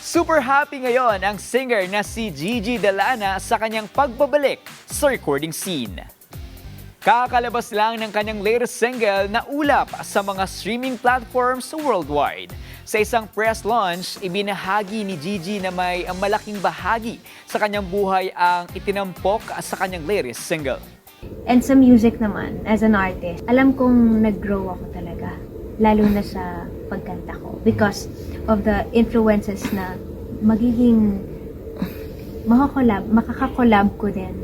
Super happy ngayon ang singer na si Gigi Delana sa kanyang pagbabalik sa recording scene. Kakalabas lang ng kanyang latest single na ulap sa mga streaming platforms worldwide. Sa isang press launch, ibinahagi ni Gigi na may malaking bahagi sa kanyang buhay ang itinampok sa kanyang latest single. And sa music naman, as an artist, alam kong nag-grow ako talaga. Lalo na sa pagkanta ko. Because of the influences na magiging makakolab, makakakolab ko din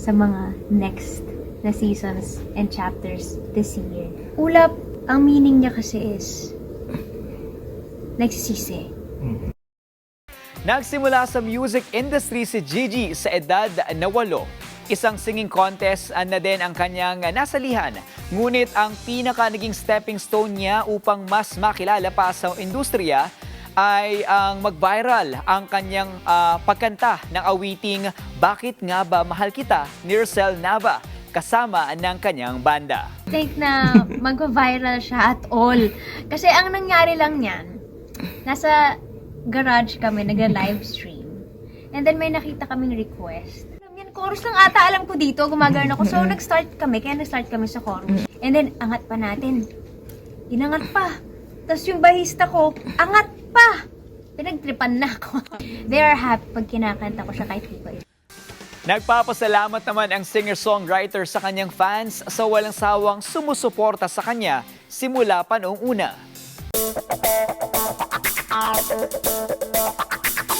sa mga next na seasons and chapters this year. Ulap, ang meaning niya kasi is nagsisisi. Nagsimula sa music industry si Gigi sa edad na walo. Isang singing contest ah, na din ang kanyang ah, nasalihan. Ngunit ang pinaka naging stepping stone niya upang mas makilala pa sa industriya ay ang mag-viral ang kanyang ah, pagkanta ng awiting Bakit Nga Ba Mahal Kita ni Rosel Nava kasama ng kanyang banda. think na mag-viral siya at all. Kasi ang nangyari lang niyan, nasa garage kami, nag-live stream. And then may nakita kaming request. Chorus lang ata alam ko dito, gumagana ako. So nag-start kami, kaya nag-start kami sa chorus. And then angat pa natin. Inangat pa. Tapos yung bahista ko, angat pa. Pinagtripan na ako. They are happy pag kinakanta ko siya kahit pa Nagpapasalamat naman ang singer-songwriter sa kanyang fans sa walang sawang sumusuporta sa kanya simula pa noong una.